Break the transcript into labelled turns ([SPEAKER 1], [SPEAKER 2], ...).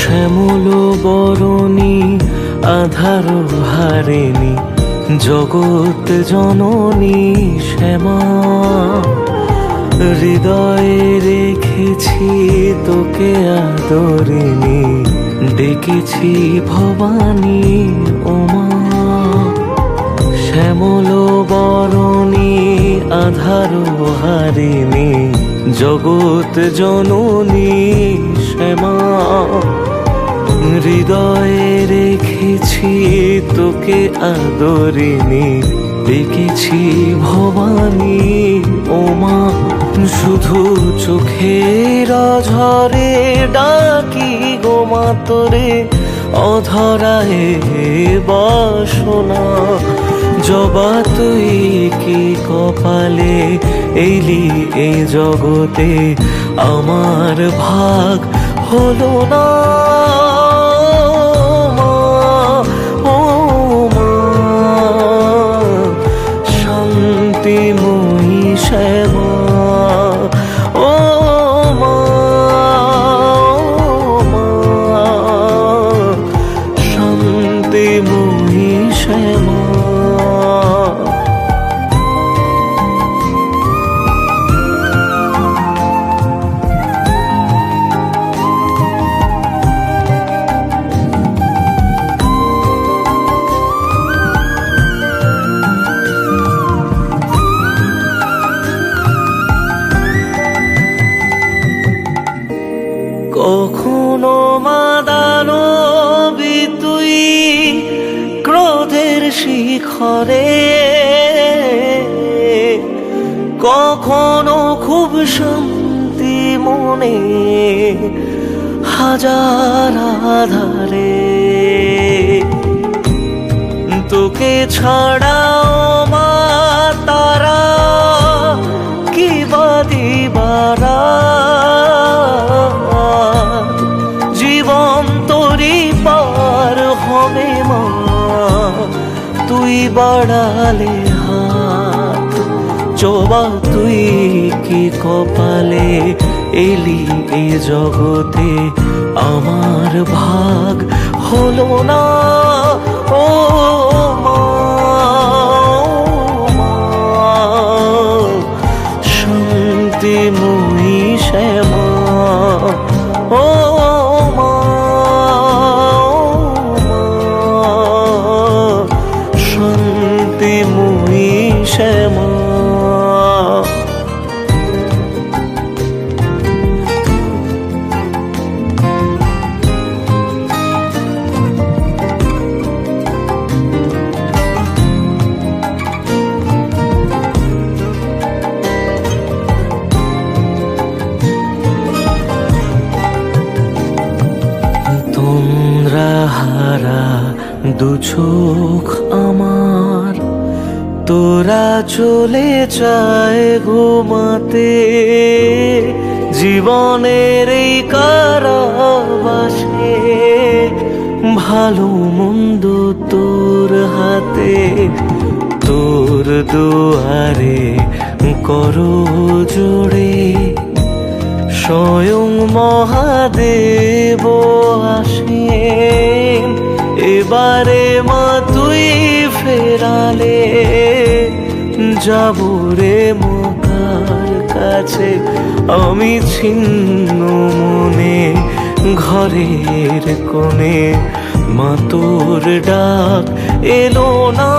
[SPEAKER 1] শ্যামল বরণী, আধার হারেনি জগৎ জননী শ্যামা। হৃদয়ে রেখেছি তোকে আদরিনি ডেকেছি ভবানী ওমা। শ্যামল বরণী, আধার হারিণী, জগৎ জননী শ্যামা হৃদয়ে রেখেছি তোকে আদরিনি, দেখেছি ভবানী, ওমা, শুধু চোখের ঝরে ডাকি গোমা তোরে, অধরায় বাসনা। জবা তুই কি কপালে এলি এই জগতে, আমার ভাগ হলো না। কখনো মাদানো তুই ক্রোধের শিখরে। কখনো খুব শান্তি মনে হাজার আধারে। তোকে ছাড়াও বাড়ালে হাত চোবা তুই কি কপালে? এলি এ জগতে আমার ভাগ হলো না। ও মা, ও শ্যামা। ও তোরা চলে যায় ঘুমাতে। জীবনের এই কারাবাসে ভালো মন্দ তোর হাতে। তোর দুয়ারে করো জোড়ে স্বয়ং মহাদেব আসেন এবারে মা তুই ফেরালে, যাব রে মকার কাছে। আমি ছিন্ন মনে ঘরের কোণে। মা তোর ডাক এলো না।